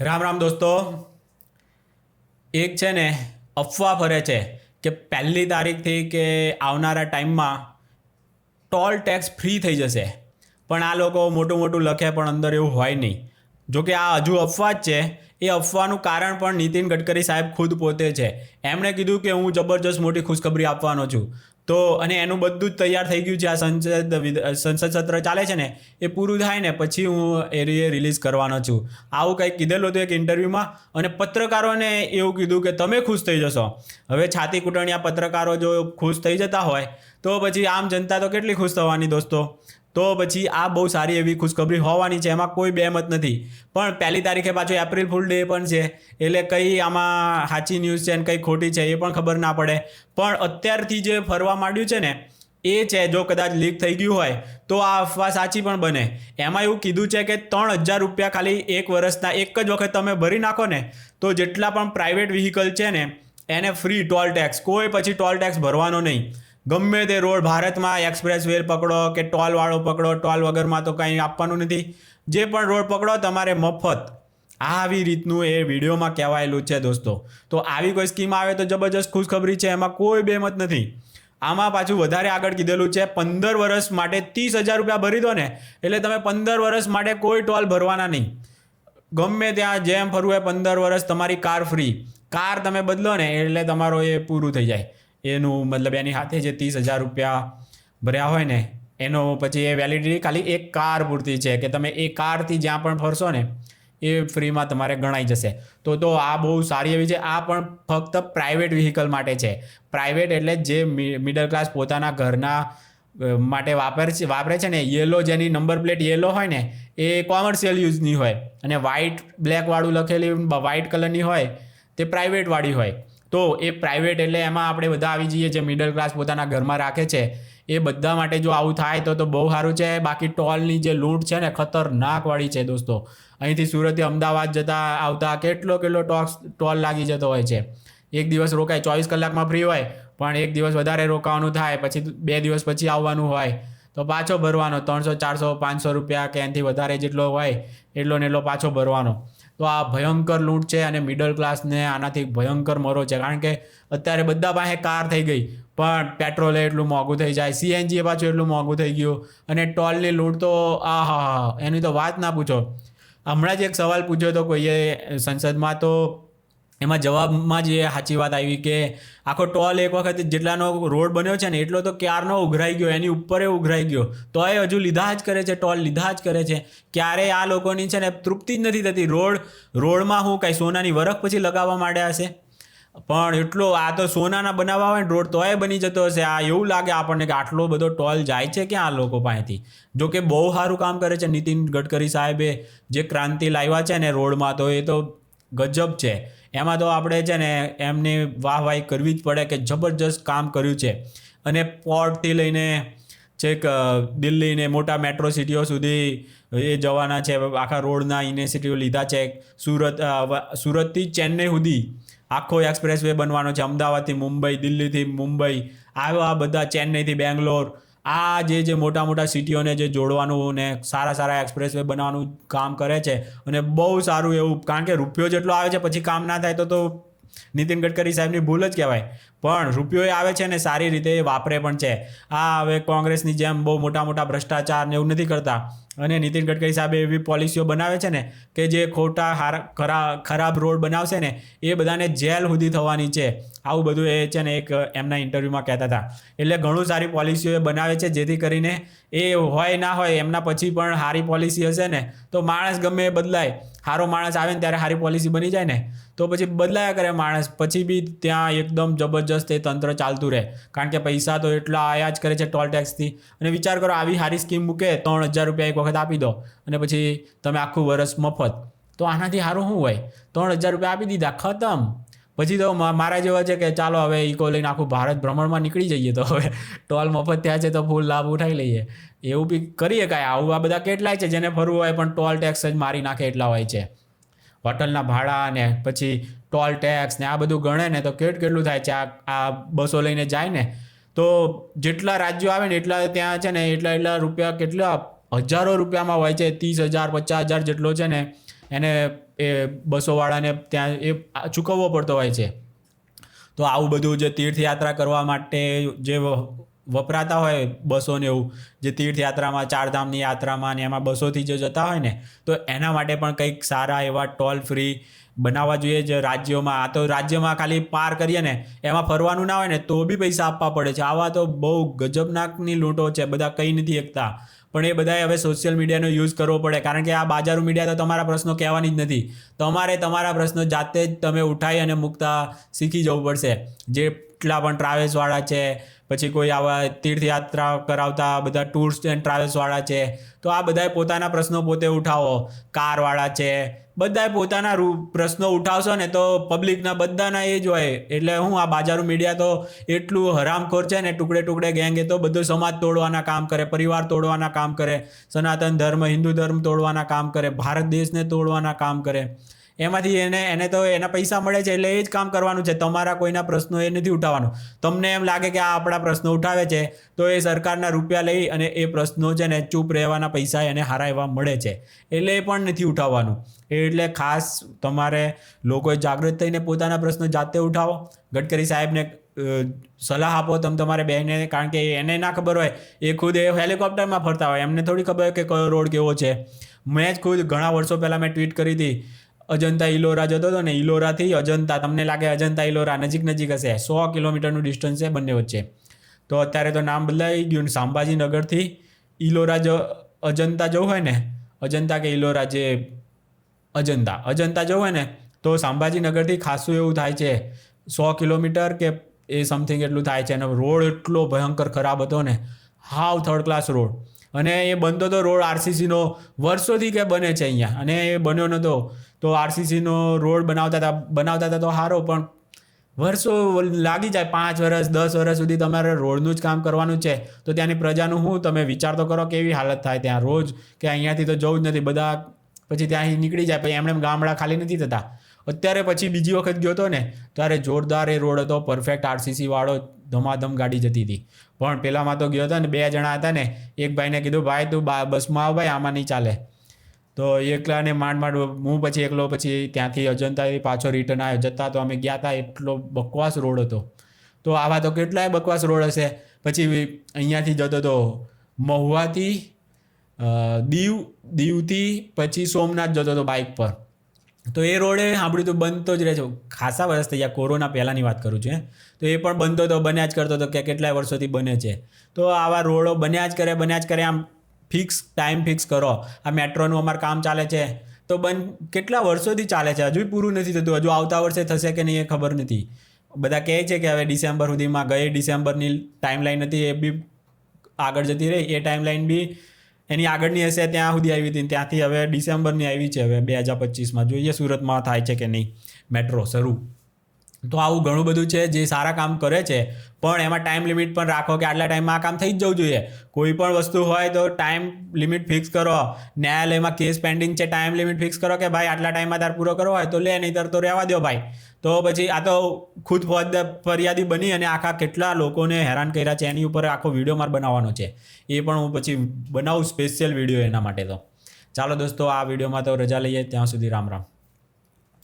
રામ રામ દોસ્તો. એક છે ને, અફવા ફરે છે કે પહેલી તારીખથી કે આવનારા ટાઈમમાં ટોલ ટેક્સ ફ્રી થઈ જશે. પણ આ લોકો મોટું મોટું લખે પણ અંદર એવું હોય નહીં. જોકે આ હજુ અફવા જ છે. એ અફવાનું કારણ પણ નીતિન ગડકરી સાહેબ ખુદ પોતે છે. એમણે કીધું કે હું જબરજસ્ત મોટી ખુશખબરી આપવાનો છું. તો અને એનું બધું જ તૈયાર થઈ ગયું છે. આ સંસદ સંસદ સત્ર ચાલે છે ને, એ પૂરું થાય ને પછી હું એ રિલીઝ કરવાનો છું. આવું કંઈક કીધેલું હતું એક ઇન્ટરવ્યૂમાં અને પત્રકારોને એવું કીધું કે તમે ખુશ થઈ જશો. હવે છાતી કૂટણિયા પત્રકારો જો ખુશ થઈ જતા હોય, તો પછી આમ જનતા તો કેટલી ખુશ થવાની દોસ્તો? તો પછી આ બહુ સારી એવી ખુશખબરી હોવાની છે, એમાં કોઈ બેમત નથી. પણ પહેલી તારીખે પાછો એપ્રિલ ફૂલ ડે પણ છે, એટલે કઈ આમાં સાચી ન્યૂઝ છે અને કઈ ખોટી છે એ પણ ખબર ના પડે. પણ અત્યારથી જે ફરવા માંડ્યું છે ને, એ છે, જો કદાચ લીક થઈ ગયું હોય, તો આ અફવા સાચી પણ બને. એમાં એવું કીધું છે કે ત્રણ હજાર રૂપિયા ખાલી એક વર્ષના, એક જ વખત તમે ભરી નાખો ને, તો જેટલા પણ પ્રાઇવેટ વ્હીકલ છે ને, એને ફ્રી ટોલ ટેક્સ કોઈ પછી ટોલ ટેક્સ ભરવાનો નહીં. ગમે તે રોડ ભારતમાં એક્સપ્રેસ વે પકડો કે ટોલવાળો પકડો, ટોલ વગરમાં તો કંઈ આપવાનું નથી. જે પણ રોડ પકડો, તમારે મફત. આવી રીતનું એ વિડીયોમાં કહેવાયેલું છે દોસ્તો. તો આવી કોઈ સ્કીમ આવે તો જબરજસ્ત ખુશખબરી છે, એમાં કોઈ બેમત નથી. આમાં પાછું વધારે આગળ કીધેલું છે, પંદર વર્ષ માટે ત્રીસ હજાર રૂપિયા ભરી દો ને, એટલે તમે પંદર વર્ષ માટે કોઈ ટોલ ભરવાના નહીં. ગમે ત્યાં જેમ ફરવું હોય પંદર વર્ષ તમારી કાર ફ્રી કાર તમે બદલો ને, એટલે તમારો એ પૂરું થઈ જાય. એનું મતલબ એની સાથે જે ત્રીસ હજાર રૂપિયા ભર્યા હોય ને, એનો પછી એ વેલિડિટી ખાલી એક કાર પૂરતી છે કે તમે એ કારથી જ્યાં પણ ફરશો ને, એ ફ્રીમાં તમારે ગણાઈ જશે. તો તો આ બહુ સારી એવી છે. આ પણ ફક્ત પ્રાઇવેટ વ્હીકલ માટે છે. પ્રાઇવેટ એટલે જે મિડલ ક્લાસ પોતાના ઘરના માટે વાપરે છે વાપરે છે ને યેલો જેની નંબર પ્લેટ યેલો હોય ને, એ કોમર્શિયલ યુઝની હોય. અને વ્હાઇટ બ્લેકવાળું લખેલી વ્હાઇટ કલરની હોય, તે પ્રાઇવેટવાળી હોય. તો એ પ્રાઇવેટ એટલે એમાં આપણે બધા આવી જઈએ, જે મિડલ ક્લાસ પોતાના ઘરમાં રાખે છે, એ બધા માટે જો આવું થાય તો તો બહુ સારું છે. બાકી ટોલની જે લૂંટ છે ને, ખતરનાકવાળી છે દોસ્તો. અહીંથી સુરતથી અમદાવાદ જતા આવતા કેટલો કેટલો ટોક્સ, ટોલ લાગી જતો હોય છે. એક દિવસ રોકાય, ચોવીસ કલાકમાં ફ્રી હોય, પણ એક દિવસ વધારે રોકાવાનું થાય, પછી બે દિવસ પછી આવવાનું હોય. તો પાછો ભરવાનો, ત્રણસો, ચારસો, પાંચસો રૂપિયા કે એનાથી વધારે જેટલો હોય, એટલો ને એટલો પાછો ભરવાનો. તો આ ભયંકર લૂંટ છે અને મિડલ ક્લાસને આનાથી ભયંકર મરો છે. કારણ કે અત્યારે બધા પાસે કાર થઈ ગઈ, પણ પેટ્રોલ એટલું મોંઘું થઈ જાય સીએનજી પાછું એટલું મોંઘું થઈ ગયું અને ટોલની લૂંટ તો આ હા એની તો વાત ના પૂછો. હમણાં જ એક સવાલ પૂછ્યો હતો કોઈએ સંસદમાં તો એમાં જવાબમાં જ સાચી વાત આવી કે આખો ટોલ એક વખત જેટલાનો રોડ બન્યો છે ને એટલો તો ક્યારનો ઉઘરાઈ ગયો, એની ઉપર એ ઉઘરાઈ ગયો. તો એ હજુ લીધા જ કરે છે, ટોલ લીધા જ કરે છે. ક્યારેય આ લોકોની છે ને તૃપ્તિ જ નથી થતી. રોડ, રોડમાં હું કાંઈ સોનાની વરખ પછી લગાવવા માંડ્યા હશે? પણ એટલો આ તો સોનાના બનાવવા હોય ને રોડ તોય બની જતો હશે. આ એવું લાગે આપણને કે આટલો બધો ટોલ જાય છે ક્યાં આ લોકો પાસેથી? જો કે બહુ સારું કામ કરે છે નીતિન ગડકરી સાહેબે જે ક્રાંતિ લાવ્યા છે ને રોડમાં, તો એ તો ગજબ છે. એમાં તો આપણે છે ને એમની વાહવાહી કરવી જ પડે કે જબરજસ્ત કામ કર્યું છે. અને પોર્ટથી લઈને છેક દિલ્હીને મોટા મેટ્રો સિટીઓ સુધી એ જવાના છે. આખા રોડના યુનિવર્સિટીઓ લીધા છે. સુરત સુરતથી ચેન્નઈ સુધી આખો એક્સપ્રેસ વે બનવાનો છે. અમદાવાદથી મુંબઈ, દિલ્હીથી મુંબઈ આવા બધા ચેન્નઈથી બેંગ્લોર આ જે જે મોટા મોટા સિટીઓને જે જોડવાનું ને સારા સારા એક્સપ્રેસ વે બનાવવાનું કામ કરે છે અને બહુ સારું એવું, કારણ કે રૂપિયો જેટલો આવે છે, પછી કામ ના થાય તો તો નીતિન ગડકરી સાહેબની ભૂલ જ કહેવાય. પણ રૂપિયો આવે છે ને સારી રીતે વાપરે પણ છે. આ હવે કોંગ્રેસની જેમ બહુ મોટા મોટા ભ્રષ્ટાચાર ને એવું નથી કરતા. અને નીતિન ગડકરી સાહેબે એવી પોલિસીઓ બનાવે છે ને કે જે ખોટા ખરા, ખરાબ રોડ બનાવશે ને એ બધાને જેલ સુધી થવાની છે. આવું બધું એ છે ને એક એમના ઇન્ટરવ્યૂમાં કહેતા હતા. એટલે ઘણું સારી પોલિસીઓ એ બનાવે છે જેથી કરીને એ હોય ના હોય એમના પછી પણ સારી પોલિસી હશે ને તો માણસ ગમે એ બદલાય. સારો માણસ આવે ને ત્યારે સારી પોલિસી બની જાય ને તો પછી બદલાયા કરે માણસ. પછી બી ત્યાં એકદમ જબરજસ્ત એ તંત્ર ચાલતું રહે. કારણ કે પૈસા તો એટલા આયા જ કરે છે ટોલ ટેક્સથી અને વિચાર કરો, આવી સારી સ્કીમ મૂકે, ત્રણ હજાર રૂપિયા એક વખત આપી દો. અને પછી તમે આખું વરસ મફત. તો આનાથી સારું શું હોય? ત્રણ હજાર રૂપિયા આપી દીધા, ખતમ. પછી તો મારા જેવા છે કે ચાલો હવે ઇકો લઈને આખું ભારત ભ્રમણમાં નીકળી જઈએ તો હવે ટોલ મફત થયા છે તો ફૂલ લાભ ઉઠાવી લઈએ. એવું બી કરીએ કાંઈ. આવું આ બધા કેટલાય છે જેને ફરવું હોય પણ ટોલ ટેક્સ જ મારી નાખે એટલા હોય છે. હોટલના ભાડા ને પછી ટોલ ટેક્સ ને આ બધું ગણે ને તો કેટ કેટલું થાય છે? આ આ બસો લઈને જાય ને, તો જેટલા રાજ્યો આવે ને એટલા ત્યાં છે ને એટલા એટલા રૂપિયા કેટલા હજારો રૂપિયામાં હોય છે? ત્રીસ હજાર, પચાસ હજાર જેટલો છે ને એને એ બસોવાળાને ત્યાં એ ચૂકવવો પડતો હોય છે. તો આવું બધું જે તીર્થયાત્રા કરવા માટે જે વપરાતા હોય બસો ને એવું, જે તીર્થયાત્રામાં, ચારધામની યાત્રામાં ને એમાં બસોથી જો જતા હોય ને, તો એના માટે પણ કંઈક સારા એવા ટોલ ફ્રી બનાવવા જોઈએ જે રાજ્યોમાં, આ તો રાજ્યમાં ખાલી પાર કરીએ ને, એમાં ફરવાનું ના હોય ને, તો બી પૈસા આપવા પડે છે. આવા તો બહુ ગજબનાકની લૂંટો છે, બધા કંઈ નથી એકતા. પણ એ બધાએ હવે સોશિયલ મીડિયાનો યુઝ કરવો પડે, કારણ કે આ બાજારું મીડિયા તો તમારા પ્રશ્નો કહેવાની જ નથી. તમારે તમારા પ્રશ્નો જાતે જ તમે ઉઠાવી અને મૂકતા શીખી જવું પડશે. જેટલા પણ ટ્રાવેલ્સવાળા છે. પછી કોઈ આવા તીર્થયાત્રા કરાવતા બધા ટૂર્સ એન્ડ ટ્રાવેલ્સવાળા છે. તો આ બધાએ પોતાના પ્રશ્નો પોતે ઉઠાવો. કારવાળા છે. બધાએ પોતાના પ્રશ્નો ઉઠાવશો ને તો પબ્લિકના બધાના એ જ હોય. એટલે હું આ બાજારું મીડિયા તો એટલું હરામખોર છે ને ટુકડે ટુકડે ગેંગે તો બધો સમાજ તોડવાના કામ કરે, પરિવાર તોડવાના કામ કરે, સનાતન ધર્મ, હિન્દુ ધર્મ તોડવાના કામ કરે, ભારત દેશને તોડવાના કામ કરે. એમાંથી એને એને તો એના પૈસા મળે છે એટલે એ જ કામ કરવાનું છે. તમારા કોઈના પ્રશ્નો એ નથી ઉઠાવવાનું. તમને એમ લાગે કે આ આપણા પ્રશ્નો ઉઠાવે છે, તો એ સરકારના રૂપિયા લઈ અને એ પ્રશ્નો છે ને ચૂપ રહેવાના પૈસા એને હારા એવા મળે છે. એટલે એ પણ નથી ઉઠાવવાનું. એટલે ખાસ તમારે લોકોએ જાગૃત થઈને પોતાના પ્રશ્નો જાતે ઉઠાવો. ગડકરી સાહેબને સલાહ આપો તમે તમારે બહેને કારણ કે એને ના ખબર હોય, એ ખુદ એ હેલિકોપ્ટરમાં ફરતા હોય. એમને થોડી ખબર હોય કે કયો રોડ કેવો છે. મેં જ ખુદ ઘણા વર્ષો પહેલાં મેં ટ્વીટ કરી હતી. અજંતા ઇલોરા જતો હતો ને ઇલોરાથી અજંતા, તમને લાગે અજંતા ઇલોરા નજીક નજીક હશે. સો કિલોમીટરનું ડિસ્ટન્સ છે બંને વચ્ચે. તો અત્યારે તો નામ બદલાઈ ગયું ને સાંબાજી નગરથી ઇલોરા જ, અજંતા જવું હોય ને, અજંતા કે ઇલોરા જે અજંતા અજંતા જવું હોય ને, તો સંભાજીનગરથી ખાસું એવું થાય છે. સો કિલોમીટર કે એ સમથિંગ એટલું થાય છે. અને રોડ એટલો ભયંકર ખરાબ હતો ને, હાવ થર્ડ ક્લાસ રોડ. અને એ બનતો તો રોડ આરસીસીનો વર્ષોથી કે બને છે અહીંયા. અને એ બન્યો નહોતો તો આરસીસીનો રોડ બનાવતા હતા બનાવતા હતા તો સારો પણ વર્ષો લાગી જાય, પાંચ વર્ષ, દસ વર્ષ સુધી તમારે રોડનું જ કામ કરવાનું છે. તો ત્યાંની પ્રજાનું શું? તમે વિચાર તો કરો કેવી હાલત થાય ત્યાં રોજ, કે અહીંયાથી તો જવું જ નથી, બધા પછી ત્યાંથી નીકળી જાય, પછી એમણે એમ ગામડા ખાલી નથી થતા. અત્યારે પછી બીજી વખત ગયો હતો ને, ત્યારે જોરદાર એ રોડ હતો પરફેક્ટ આરસીસી વાળો, ધમાધમ ગાડી જતી હતી. પણ પેલામાં તો ગયો હતો ને, બે જણા હતા ને, એક ભાઈને કીધું, ભાઈ, તું બસમાં આવ, ભાઈ, આમાં નહીં ચાલે. તો એકલાને માંડ માંડ હું પછી એકલો પછી ત્યાંથી અજંતાથી પાછો રિટર્ન આવ્યો. જતા તો અમે ગયા હતા એટલો બકવાસ રોડ હતો. તો આવા તો કેટલાય બકવાસ રોડ હશે. પછી અહીંયાથી જતો હતો મહુવાથી દીવ, દીવથી પછી સોમનાથ જતો હતો બાઇક પર. તો એ રોડે સાંભળ્યું તો બનતો જ રહે છે. ખાસા વર્ષ થઈ ગયા કોરોના પહેલાંની વાત કરું છું. તો એ પણ બનતો હતો બન્યા જ કરતો હતો કે કેટલાય વર્ષોથી બને છે. તો આવા રોડો બન્યા જ કરે બન્યા જ કરે આમ ફિક્સ ટાઈમ ફિક્સ કરો. આ મેટ્રોનું અમારું કામ ચાલે છે. તો બન, કેટલા વર્ષોથી ચાલે છે? હજુ પૂરું નથી થતું. હજુ આવતા વર્ષે થશે કે નહીં એ ખબર નથી. બધા કહે છે કે હવે ડિસેમ્બર સુધીમાં ગઈ ડિસેમ્બરની ટાઈમલાઈન હતી, એ બી આગળ જતી રહી. એ ટાઈમલાઈન બી એની આગળની હશે, ત્યાં સુધી આવી હતી. ત્યાંથી હવે ડિસેમ્બરની આવી છે, હવે બે હજાર પચીસમાં. જોઈએ સુરતમાં થાય છે કે નહીં. મેટ્રો શરૂ. તો આવું ઘણું બધું છે જે સારા કામ કરે છે, પણ એમાં ટાઈમ લિમિટ પણ રાખો કે આટલા ટાઈમમાં આ કામ થઈ જ જવું જોઈએ. કોઈ પણ વસ્તુ હોય તો ટાઈમ લિમિટ ફિક્સ કરો. ન્યાયાલયમાં કેસ પેન્ડિંગ છે ટાઈમ લિમિટ ફિક્સ કરો કે ભાઈ આટલા ટાઈમમાં તાર પૂરો કરવો હોય તો લે નહીં તો રહેવા દો ભાઈ. તો પછી આ તો ખુદ ફરિયાદી બની અને આખા કેટલા લોકોને હેરાન કર્યા છે, એની ઉપર આખો વીડિયો મારે બનાવવાનો છે. એ પણ હું પછી બનાવું સ્પેશિયલ વીડિયો એના માટે તો. ચાલો દોસ્તો, આ વિડીયોમાં તો રજા લઈએ, ત્યાં સુધી રામ રામ.